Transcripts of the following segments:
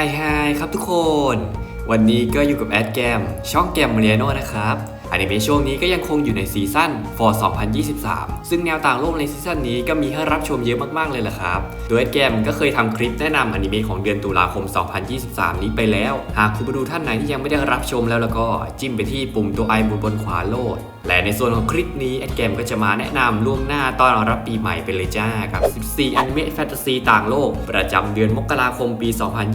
ายฮครับทุกคน วันนี้ก็อยู่กับแอดแกมช่องแกมเรียโนนะครับอนิเมะช่วงนี้ก็ยังคงอยู่ในซีซั่น for 2023 ซึ่งแนวต่างโลกในซีซั่นนี้ก็มีให้รับชมเยอะมากๆเลยล่ะครับ โดยแอดแกมก็เคยทำคลิปแนะนำอนิเมะของเดือนตุลาคม 2023 นี้ไปแล้ว หากคุณผู้ดูท่านไหนที่ยังไม่ได้รับชมแล้วแล้วก็จิ้มไปที่ปุ่มตัวไอบนบนขวาโลดและในส่วนของคลิปนี้แอดแกมก็จะมาแนะนำล่วงหน้าตอนรับปีใหม่ไปเลยจ้ากับ 14อนิเมะแฟนตาซีต่างโลก ประจำเดือนมกราคมปี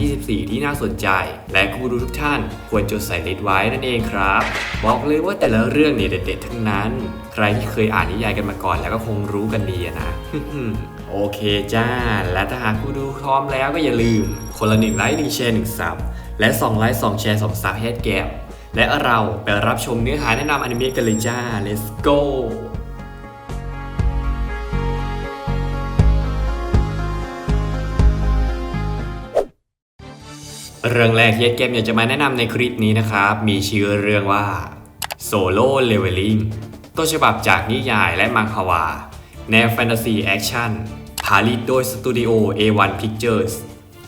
2024 ที่น่าสนใจ และคุณผู้ดูทุกท่าน ควรจดใส่ลิสต์ไว้นั่นเองครับ บอกเลยว่าแต่ละเรื่องเนี่ยเด็ดๆทั้งนั้น ใครที่เคยอ่านนิยายกันมาก่อนแล้วก็คงรู้กันดีนะโอเคจ้า และถ้าหากคุณดูพร้อมแล้วก็อย่าลืม คนละหนึ่งไลค์หนึ่งแชร์หนึ่งซับและสองไลค์สองแชร์สองซับให้แอดแกม และเราไปรับชมเนื้อหาแนะนำอนิเมะกันเลยจ้า let's go เรื่องแรกที่เกมอยากจะมาแนะนำในคลิปนี้นะครับ มีชื่อเรื่องว่า Solo Leveling ต้นฉบับจากนิยายและมังควา แนวแฟนตาซีแอคชั่นผลิตโดยสตูดิโอ A1 Pictures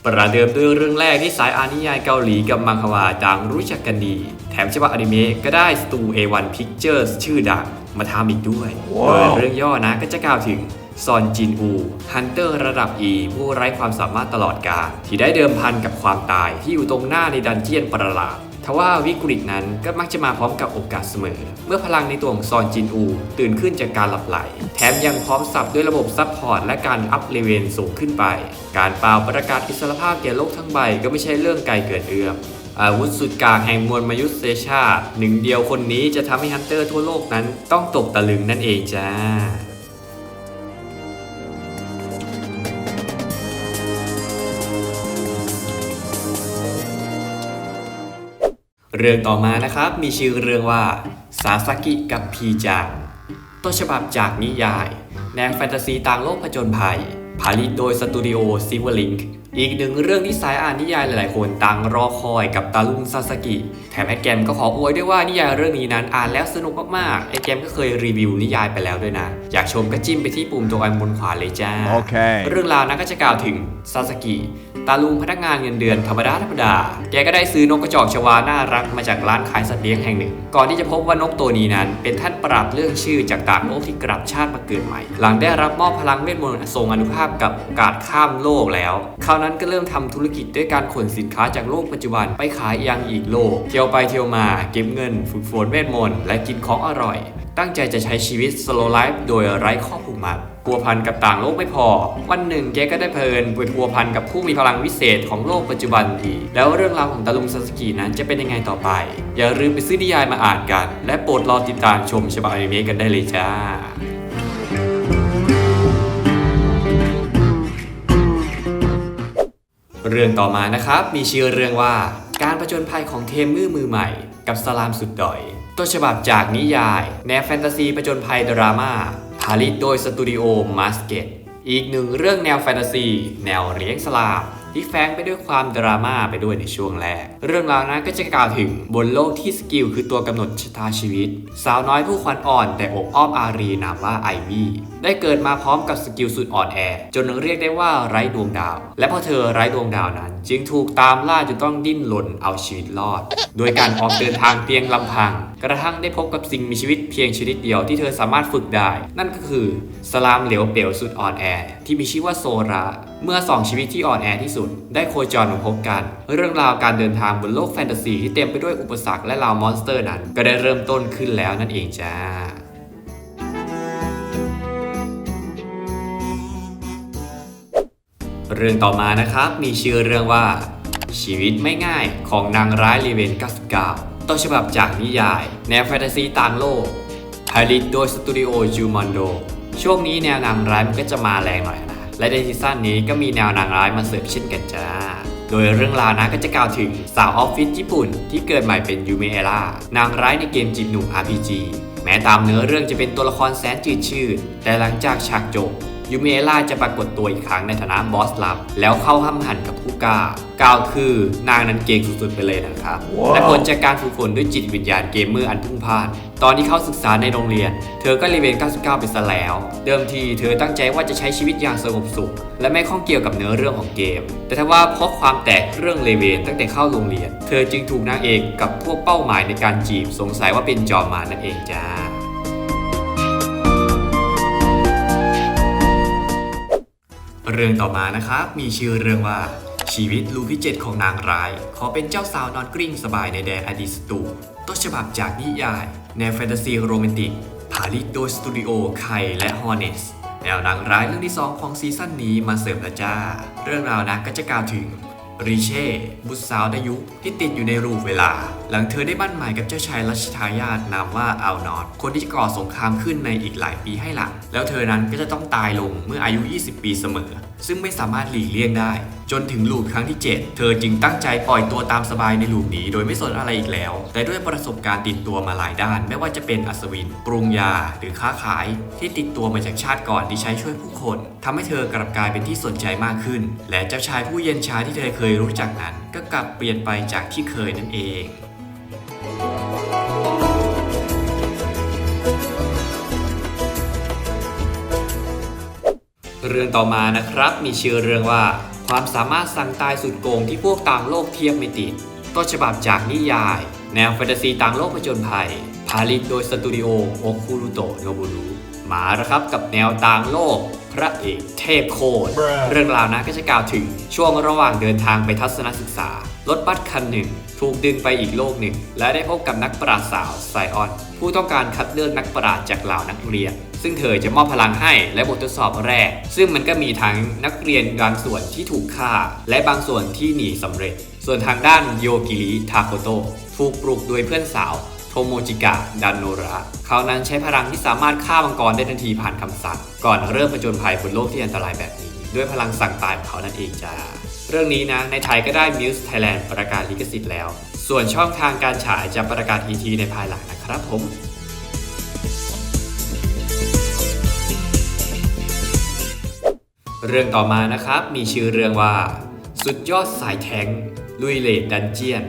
ประเดิมด้วยเรื่องแรกที่สายอานิยายเกาหลีกับมังควาดังรู้จักกันดี ถมฉบับอนิเมะก็ได้สตู A1 Pictures ชื่อดังมาทำอีกด้วยโดยเรื่องย่อนะก็จะกล่าวถึงซอนจินอู ฮันเตอร์ระดับ E ผู้ไร้ความสามารถตลอดกาลที่ได้เดิมพันกับความตายที่อยู่ตรงหน้าในดันเจียนประหลาดทว่าวิกฤตนั้นก็มักจะมาพร้อมกับโอกาสเสมอ เมื่อพลังในตัวของซอนจินอู ตื่นขึ้นจากการหลับไหล แถมยังพร้อมสับด้วยระบบซัพพอร์ตและการอัพเลเวลสูงขึ้นไป การเป่าประกาศอิสรภาพแก่โลกทั้งใบก็ไม่ใช่เรื่องไกลเกินเอื้อม อาวุธสุดกลางแห่งมวลมยุษยชาติหนึ่งเดียวคนนี้จะทำให้ฮันเตอร์ทั่วโลกนั้นต้องตกตะลึงนั่นเองจ้าเรื่องต่อมานะครับมีชื่อเรื่องว่าซาสกิกับพีจังต้นฉบับจากนิยาย แนวแฟนตาซีต่างโลกผจญภัย ผลิตโดยสตูดิโอซิวลิงค์ อีกหนึ่งเรื่องที่สายอ่านนิยายหลายๆ คนต่างรอคอยกับตาลุงซาสกิ แถมไอแกมก็ขออวยด้วยว่านิยายเรื่องนี้นั้นอ่านแล้วสนุกมากๆไอแกมก็เคยรีวิวนิยายไปแล้วด้วยนะ อยากชมก็จิ้มไปที่ปุ่มตัวอันบนขวาเลยจ้า โอเค เรื่องราวนั้นก็จะกล่าวถึงซาสกิตาลุงพนักงานเงินเดือนธรรมดาธรรมดา แกก็ได้ซื้อนกกระจอกชวาน่ารักมาจากร้านขายสัตว์เลี้ยงแห่งหนึ่ง ก่อนที่จะพบว่านกตัวนี้นั้น เป็นท่านปราดเรื่องชื่อจากต่างโลกที่กลับชาติมาเกิดใหม่ หลังได้รับมอบพลังเวทมนต์ทรงอนุภาพกับโอกาสข้ามโลกแล้วคราวนั้นก็เริ่มทำธุรกิจด้วยการขนสินค้าจากโลกปัจจุบันไปขายยังอีกโลก เที่ยวไปเที่ยวมาเก็บเงิน ฝึกฝนเวทมนต์และกินของอร่อย ตั้งใจจะใช้ชีวิต slow life โดยไร้ข้อผูกมัดพัวพันกับต่างโลกไม่พอ วันหนึ่งแกก็ได้เพลินไปพัวพันกับผู้มีพลังวิเศษของโลกปัจจุบันอีกแล้วเรื่องราวของตาลุงซาสกินั้นจะเป็นยังไงต่อไป อย่าลืมไปซื้อนิยายมาอ่านกัน และโปรดรอติดตามชมฉบับอนิเมะกันได้เลยจ้า เรื่องต่อมานะครับ มีชื่อเรื่องว่า การประจนภัยของเทมมือมือใหม่ กับสลามสุดดอยต้นฉบับจากนิยาย แนวแฟนตาซีประจนภัยดราม่าผลิตโดยสตูดิโอมาสเกตอีกหนึ่งเรื่องแนวแฟนตาซี แนวเลี้ยงสลามที่แฝงไปด้วยความดราม่าไปด้วยในช่วงแรก เรื่องราวนั้นก็จะกล่าวถึงบนโลกที่สกิลคือตัวกำหนดชะตาชีวิต สาวน้อยผู้ขวัญอ่อนแต่อบอ้อมอารีนามว่าไอวี่ได้เกิดมาพร้อมกับสกิลสุดอ่อนแอ จนเรียกได้ว่าไร้ดวงดาว และพอเธอไร้ดวงดาวนั้น จึงถูกตามล่าจนต้องดิ้นรนเอาชีวิตรอด โดยการออกเดินทางเพียงลำพัง กระทั่งได้พบกับสิ่งมีชีวิตเพียงชนิดเดียวที่เธอสามารถฝึกได้ นั่นก็คือสลามเหลวเป๋วสุดอ่อนแอ ที่มีชื่อว่าโซราเมื่อสองชีวิตที่อ่อนแอที่สุด ได้โคจรมาพบกัน เรื่องราวการเดินทางบนโลกแฟนตาซีที่เต็มไปด้วยอุปสรรคและเหล่ามอนสเตอร์นั้น ก็ได้เริ่มต้นขึ้นแล้วนั่นเองจ้า เรื่องต่อมานะครับมีชื่อเรื่องว่า ชีวิตไม่ง่ายของนางร้ายรีเวน99ต้นฉบับจากนิยาย แนวแฟนตาซีต่างโลกผลิตโดยสตูดิโอจูมอนโดช่วงนี้แนวนางร้ายมันก็จะมาแรงหน่อยนะ และในซีซั่นนี้ก็มีแนวนางร้ายมาเสิร์ฟเช่นกันจ้า โดยเรื่องราวนะก็จะกล่าวถึงสาวออฟฟิศญี่ปุ่น ที่เกิดใหม่เป็นยูเมเอล่านางร้ายในเกมจีบหนุ่ม RPG แม้ตามเนื้อเรื่องจะเป็นตัวละครแสนจืดชืดแต่หลังจากฉากจบ ยูเมล่าจะปรากฏตัวอีกครั้งในฐานะบอสลับ แล้วเข้าห้ำหันกับผู้กล้ากล่าวคือนางนั้นเก่งสุดๆไปเลยนะครับและผลจากการฝึกฝนด้วยจิตวิญญาณเกมเมอร์อันพุ่งพล่าน ตอนที่เข้าศึกษาในโรงเรียน เธอก็เลเวล99 ไปซะแล้ว เดิมทีเธอตั้งใจว่าจะใช้ชีวิตอย่างสงบสุข และไม่ข้องเกี่ยวกับเนื้อเรื่องของเกม แต่ถ้าว่าเพราะความแตกเรื่องเลเวลตั้งแต่เข้าโรงเรียน เธอจึงถูกนางเอกกับพวกเป้าหมายในการจีบสงสัยว่าเป็นจอมมารนั่นเองจ้า เรื่องต่อมานะครับ มีชื่อเรื่องว่าชีวิตลูกที่7ของนางร้าย ขอเป็นเจ้าสาวนอนกลิ้งสบายในแดนอดีสตูต้นฉบับจากนิยาย แนวแฟนตาซีโรแมนติกผลิตโดยสตูดิโอไคและฮอร์เนสแนวนางร้ายเรื่องที่ 2 ของซีซั่นนี้มาเสิร์ฟล้วจ้า เรื่องราวนะก็จะกล่าวถึงริเช่บุตรสาวอายุที่ติดอยู่ในรูปเวลา หลังเธอได้มั่นใหมายกับเจ้าชายรัชทายาทนามว่าอัลนอตคนที่จะก่อสงครามขึ้นในอีกหลายปีให้หลัง แล้วเธอนั้นก็จะต้องตายลงเมื่ออายุ 20 ปีเสมอ ซึ่งไม่สามารถหลีกเลี่ยงได้ จนถึงลูปครั้งที่ 7 เธอจึงตั้งใจปล่อยตัวตามสบายในลูปนี้ โดยไม่สนอะไรอีกแล้ว แต่ด้วยประสบการณ์ติดตัวมาหลายด้าน ไม่ว่าจะเป็นอัศวิน ปรุงยา หรือค้าขาย ที่ติดตัวมาจากชาติก่อนที่ใช้ช่วยผู้คนทำให้เธอกลับกลายเป็นที่สนใจมากขึ้น และเจ้าชายผู้เย็นชาที่เธอเคยรู้จักนั้น ก็กลับเปลี่ยนไปจากที่เคยนั่นเอง เรื่องต่อมานะครับมีชื่อเรื่องว่า ความสามารถสั่งตายสุดโกงที่พวกต่างโลกเทียบไม่ติดต้นฉบับจากนิยาย แนวแฟนตาซีต่างโลกผจญภัยผลิตโดยสตูดิโอโอคุรุโตโนบุรุมาแล้วครับกับแนวต่างโลก พระเอกเทพโคตรเรื่องราวนะก็จะกล่าวถึงช่วงระหว่างเดินทางไปทัศนศึกษา รถบัสคันหนึ่ง ถูกดึงไปอีกโลกหนึ่ง และได้พบกับนักปราชญ์สาวไซออน ผู้ต้องการคัดเลือกนักปราชญ์จากเหล่านักเรียน ซึ่งเธอจะมอบพลังให้และบททดสอบแรก ซึ่งมันก็มีทั้งนักเรียนบางส่วนที่ถูกฆ่า และบางส่วนที่หนีสำเร็จ ส่วนทางด้านโยกิริทาโกโตถูกปลุกโดยเพื่อนสาวโทโมจิกะดันโนระ เขานั้นใช้พลังที่สามารถฆ่ามังกรได้ทันทีผ่านคำสั่ง ก่อนเริ่มผจญภัยบนโลกที่อันตรายแบบนี้ ด้วยพลังสั่งตายของเขานั่นเองจ้าเรื่องนี้นะในไทยก็ได้ Muse Thailand ประกาศลิขสิทธิ์แล้ว ส่วนช่องทางการฉายจะประกาศอีกทีในภายหลังนะครับผม เรื่องต่อมานะครับมีชื่อเรื่องว่า สุดยอดสายแทงลุยเลดดันเจียน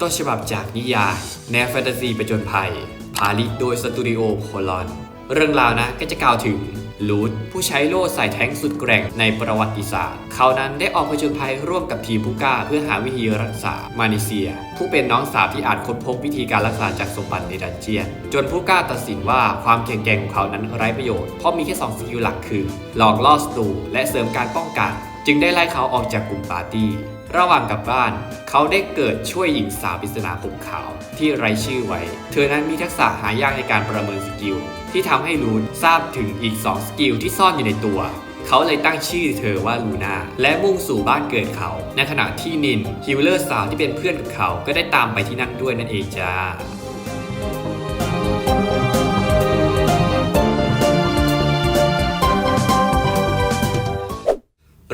ต้นฉบับจากนิยายแนวแฟนตาซีประจนภัยผลิตโดยสตูดิโอโพลอน เรื่องราวนะก็จะกล่าวถึง ลูดผู้ใช้โล่ใสายแทงสุดแกร่งในประวัติศาสตร์ เขานั้นได้ออกผจญภัยร่วมกับทีมผู้กล้าเพื่อหาวิธีรักษามานิเซีย ผู้เป็นน้องสาวที่อาจค้นพบวิธีการรักษาจากสมบัติในดันเจียน จนผู้กล้าตัดสินว่าความแข็งแกร่งของเขานั้นไร้ประโยชน์เพราะมีแค่สองสกิลหลักคือหลอกล่อศัตรูและเสริมการป้องกัน จึงได้ไล่เขาออกจากกลุ่มปาร์ตี้ระหว่างกลับบ้าน เขาได้เกิดช่วยหญิงสาวปริศนาผมขาว ที่ไร้ชื่อไว้ เธอนั้นมีทักษะหายากในการประเมินสกิล ที่ทำให้ลูนทราบถึงอีก 2 สกิลที่ซ่อนอยู่ในตัว เขาเลยตั้งชื่อเธอว่าลูนาและมุ่งสู่บ้านเกิดเขา ในขณะที่นินฮิวเลอร์สาวที่เป็นเพื่อนกับเขาก็ได้ตามไปที่นั่นด้วยนั่นเองจ้า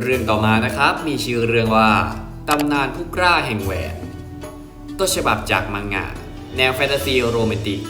เรื่องต่อมานะครับมีชื่อเรื่องว่าตำนานผู้กล้าแห่งแหวน ต้นฉบับจากมังงะ แนวแฟนตาซีโรแมนติก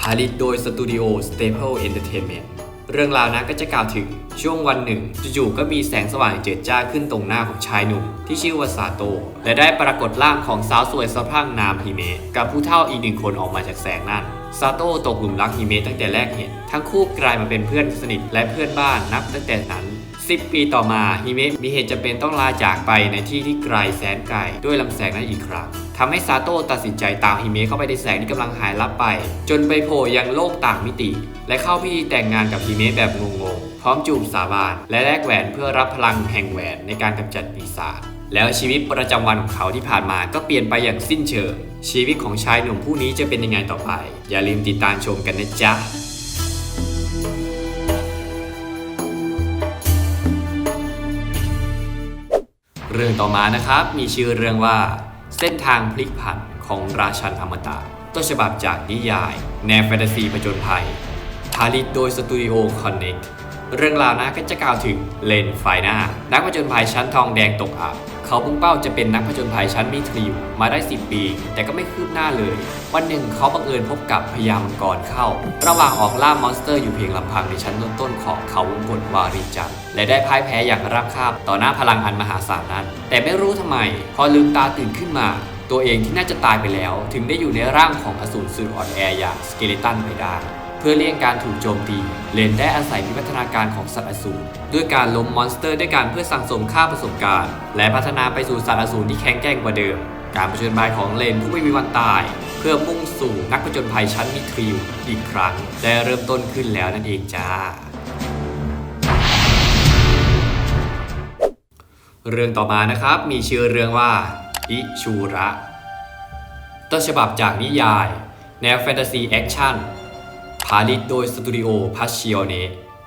ผลิตโดยสตูดิโอ Staple Entertainment เรื่องราวนะก็จะกล่าวถึงช่วงวันหนึ่งจู่ๆก็มีแสงสว่างเจิดจ้าขึ้นตรงหน้าของชายหนุ่ม ที่ชื่อว่าซาโตะและได้ปรากฏร่างของสาวสวยสะพรั่งนามฮิเมะกับผู้เฒ่าอีกหนึ่งคนออกมาจากแสงนั้นซาโตะตกหลุมรักฮิเมะตั้งแต่แรกเห็น ทั้งคู่กลายมาเป็นเพื่อนสนิทและเพื่อนบ้านนับตั้งแต่นั้น 10 ปีต่อมาฮิเมะมีเหตุจำเป็นต้องลาจากไปในที่ที่ไกลแสนไกลด้วยลำแสงนั้นอีกครั้งทำให้ซาโตะตัดสินใจตามฮิเมะเข้าไปในแสงที่กำลังหายลับไป จนไปโผล่ยังโลกต่างมิติ และเข้าพิธีแต่งงานกับฮิเมะแบบงงๆพร้อมจูบสาบาน และแลกแหวนเพื่อรับพลังแห่งแหวนในการกำจัดปีศาจแล้วชีวิตประจำวันของเขาที่ผ่านมาก็เปลี่ยนไปอย่างสิ้นเชิง ชีวิตของชายหนุ่มผู้นี้จะเป็นยังไงต่อไป อย่าลืมติดตามชมกันนะจ๊ะ รื่องต่อมานะครับ มีชื่อเรื่องว่า เส้นทางพลิกผันของราชันอมตะต้นฉบับจากนิยาย แนวแฟนตาซีผจญภัยผลิตโดยสตูดิโอคอนเน็กเรื่องราวนะก็จะกล่าวถึงเลนไฟหน้านักผจญภัยชั้นทองแดงตกอับ เขาพุ่งเป้าจะเป็นนักผจญภัยชั้นมิทริวมาได้ 10 ปี แต่ก็ไม่คืบหน้าเลย วันหนึ่งเขาบังเอิญพบกับพญามังกรเข้า ระหว่างออกล่ามอนสเตอร์อยู่เพียงลำพังในชั้นต้นๆของเขาวงกฏวารีจักรและได้พ่ายแพ้อย่างราบคาบต่อหน้าพลังอันมหาศาลนั้น แต่ไม่รู้ทำไม พอลืมตาตื่นขึ้นมาตัวเองที่น่าจะตายไปแล้ว ถึงได้อยู่ในร่างของอสูรสุดอ่อนแออย่างสเกเลตันไปได้ พื่อเลี่ยงการถูกโจมตี เลนได้อาศัยวิวัฒนาการของสัตว์อสูรด้วยการล้มมอนสเตอร์ด้วยการเพื่อสั่งสมค่าประสบการณ์ และพัฒนาไปสู่สัตว์อสูรที่แข็งแกร่งกว่าเดิม การผจญภัยของเลนผู้ไม่มีวันตาย เพื่อมุ่งสู่นักผจญภัยชั้นมิทริวอีกครั้งได้เริ่มต้นขึ้นแล้วนั่นเองจ้าเรื่องต่อมานะครับมีชื่อเรื่องว่าอิชูระ ต้นฉบับจากนิยาย แนวแฟนตาซีแอคชั่น ผาลิตโดยสตูดิโอพัชชิโอเน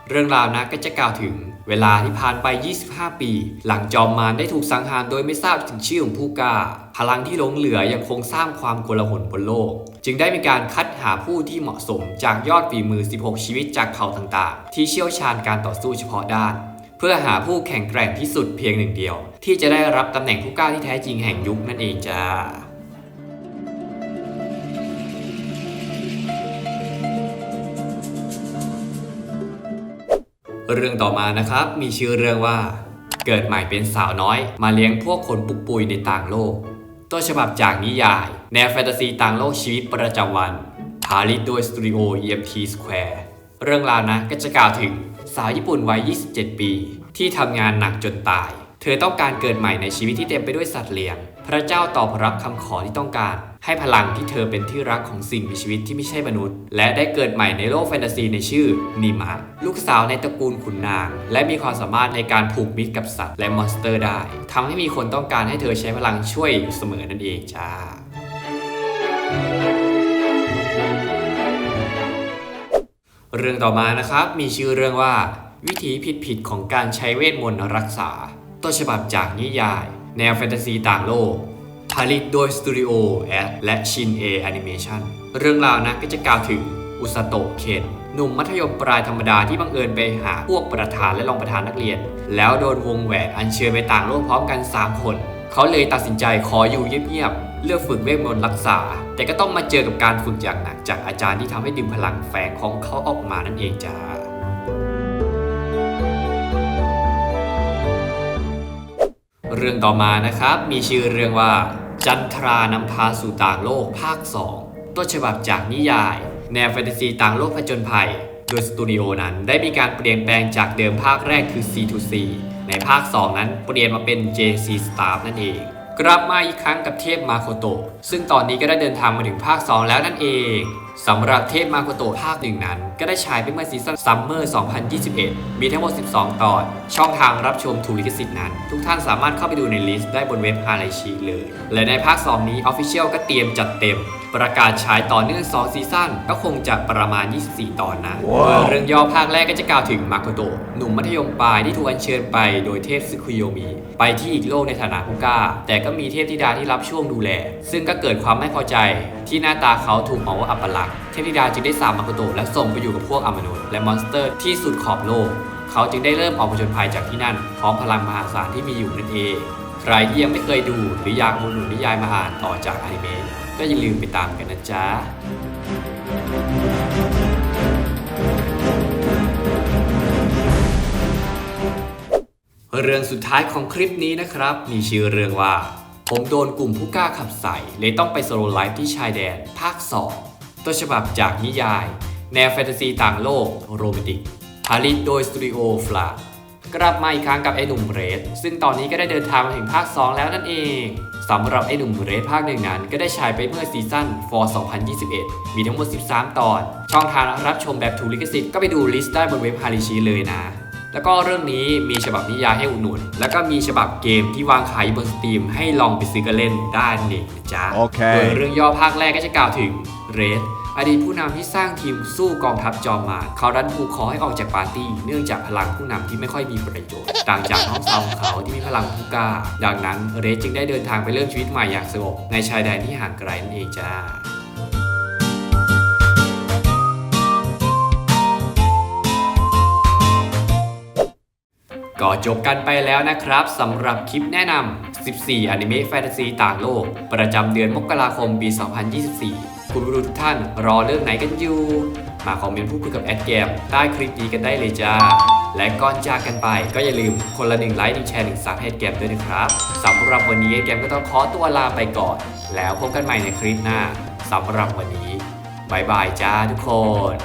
เรื่องราวนะก็จะกล่าวถึงเวลาที่ผ่านไป 25 ปี หลังจอมมารได้ถูกสังหารโดยไม่ทราบถึงชื่อของผู้กล้า พลังที่หลงเหลือยังคงสร้างความโกลาหลบนโลก จึงได้มีการคัดหาผู้ที่เหมาะสมจากยอดฝีมือ 16 ชีวิตจากเผ่าต่างๆ ที่เชี่ยวชาญการต่อสู้เฉพาะด้าน เพื่อหาผู้แข่งแกร่งที่สุดเพียงหนึ่งเดียว ที่จะได้รับตำแหน่งผู้กล้าที่แท้จริงแห่งยุคนั่นเองจ้า เรื่องต่อมานะครับ มีชื่อเรื่องว่า เกิดใหม่เป็นสาวน้อย มาเลี้ยงพวกคนปุกปุยในต่างโลก ต้นฉบับจากนิยาย แนวแฟนตาซีต่างโลกชีวิตประจำวันผาลิตโดยสตูดิโอ EMT Square เรื่องราวนะก็จะกล่าวถึงสาวญี่ปุ่นวัย 27 ปี ที่ทำงานหนักจนตาย เธอต้องการเกิดใหม่ในชีวิตที่เต็มไปด้วยสัตว์เลี้ยง พระเจ้าตอบรับคำขอที่ต้องการ ให้พลังที่เธอเป็นที่รักของสิ่งมีชีวิตที่ไม่ใช่มนุษย์ และได้เกิดใหม่ในโลกแฟนตาซีในชื่อนิมะลูกสาวในตระกูลขุนนาง และมีความสามารถในการผูกมิตรกับสัตว์และมอนสเตอร์ได้ทำให้มีคนต้องการให้เธอใช้พลังช่วยอยู่เสมอนั่นเองจ้าเรื่องต่อมานะครับมีชื่อเรื่องว่า วิธีผิดๆของการใช้เวทมนต์รักษา ต้นฉบับจากนิยาย แนวแฟนตาซีต่างโลก ผลิตโดยสตูดิโอแอดและชินเอแอนิเมชันเรื่องราวนะก็จะกล่าวถึงอุสโตะเคนหนุ่มมัธยมปลายธรรมดาที่บังเอิญไปหาพวกประธานและรองประธานนักเรียน แล้วโดนวงแหวนอัญเชิญไปต่างโลกพร้อมกัน 3 คน เขาเลยตัดสินใจขออยู่เงียบๆเลือกฝึกเวทมนต์รักษา แต่ก็ต้องมาเจอกับการฝึกอย่างหนักจากอาจารย์ที่ทำให้ดึงพลังแฝงของเขาออกมานั่นเองจ้า เรื่องต่อมานะครับ มีชื่อเรื่องว่า จันทรานำพาสู่ต่างโลกภาค 2 ต้นฉบับจากนิยาย แนวแฟนตาซีต่างโลกผจญภัย โดยสตูดิโอนั้นได้มีการเปลี่ยนแปลงจากเดิมภาคแรกคือ C2C ในภาค 2 นั้นเปลี่ยนมาเป็น JC Staff นั่นเอง กลับมาอีกครั้งกับเทพมาโคโตะซึ่งตอนนี้ก็ได้เดินทางมาถึงภาค 2 แล้วนั่นเอง สำหรับเทพมาโกโตภาคหนึ่งนั้น ก็ได้ฉายไปเมื่อซีซั่นซัมเมอร์ 2021 มีทั้งหมด 12 ตอน ช่องทางรับชมถูกลิขสิทธิ์นั้น ทุกท่านสามารถเข้าไปดูในลิสต์ได้บนเว็บฮาไลชีเลย และในภาค 2 นี้ออฟฟิเชียลก็เตรียมจัดเต็ม ประกาศฉายต่อเนื่อง 2 ซีซั่นก็คงจะประมาณ 24 ตอนนะว้าวโดยเรื่องย่อภาคแรกก็จะกล่าวถึงมาโคโตะหนุ่มมัธยมปลายที่ถูกอัญเชิญไปโดยเทพซึคุโยมิ ไปที่อีกโลกในฐานะผู้กล้า แต่ก็มีเทพธิดาที่รับช่วงดูแล ซึ่งก็เกิดความไม่พอใจ ที่หน้าตาเขาถูกมองว่าอัปลักษณ์เทพธิดาจึงได้สาบมาโคโตะและส่งไปอยู่กับพวกอมนุษย์และมอนสเตอร์ที่สุดขอบโลก เขาจึงได้เริ่มออกผจญภัยจากที่นั่นพร้อมพลังมหาศาลที่มีอยู่นั่นเองใครที่ยังไม่เคยดูหรืออยากมูลหนุนนิยายมาอ่านต่อจากอนิเมะ ก็อย่าลืมไปตามกันนะจ๊ะเรื่องสุดท้ายของคลิปนี้นะครับ มีชื่อเรื่องว่า ผมโดนกลุ่มผู้กล้าขับใส่เลยต้องไปโซโลไลฟ์ที่ชายแดน ภาค 2 ต้นฉบับจากนิยาย แนวแฟนตาซีต่างโลกโรแมนติกผลิตโดยสตูดิโอฟลากลับมาอีกครั้งกับไอ้หนุ่มเรดซึ่งตอนนี้ก็ได้เดินทางมาถึงภาค 2 แล้วนั่นเอง สำหรับไอ้หนุ่มเรดภาคหนึ่งนั้น ก็ได้ฉายไปเมื่อซีซั่น for 2021 มีทั้งหมด 13 ตอน ช่องทางรับชมแบบถูกลิขสิทธิ์ก็ไปดูลิสต์ได้บนเว็บฮาริชีเลยนะ แล้วก็เรื่องนี้มีฉบับนิยายให้อุดหนุน แล้วก็มีฉบับเกมที่วางขายอยู่บนสตรีมให้ลองไปซื้อกันเล่นได้นั่นเองนะจ๊ะ โอเค โดยเรื่องย่อภาคแรกก็จะกล่าวถึงเรด อดีตผู้นำที่สร้างทีมสู้กองทัพจอมมารเขาดันถูกขอให้ออกจากปาร์ตี้ เนื่องจากพลังผู้นำที่ไม่ค่อยมีประโยชน์ ต่างจากน้องสาวของเขาที่มีพลังผู้กล้า ดังนั้นเรดจึงได้เดินทางไปเริ่มชีวิตใหม่อย่างสงบในชายแดนที่ห่างไกลนั่นเองจ้าก็จบกันไปแล้วนะครับสำหรับคลิปแนะนำ 14 อนิเมะแฟนตาซีต่างโลก ประจำเดือนมกราคมปี 2024 คุณผู้ดูทุกท่านรอเรื่องไหนกันอยู่ มาคอมเมนต์พูดคุยกับแอดแกมใต้คลิปนี้กันได้เลยจ้า และก่อนจากกันไปก็อย่าลืมคนละหนึ่งไลค์หนึ่งแชร์หนึ่งซับให้แอดแกมด้วยนะครับสำหรับวันนี้แอดแกมก็ต้องขอตัวลาไปก่อน แล้วพบกันใหม่ในคลิปหน้าสำหรับวันนี้บายบายจ้าทุกคน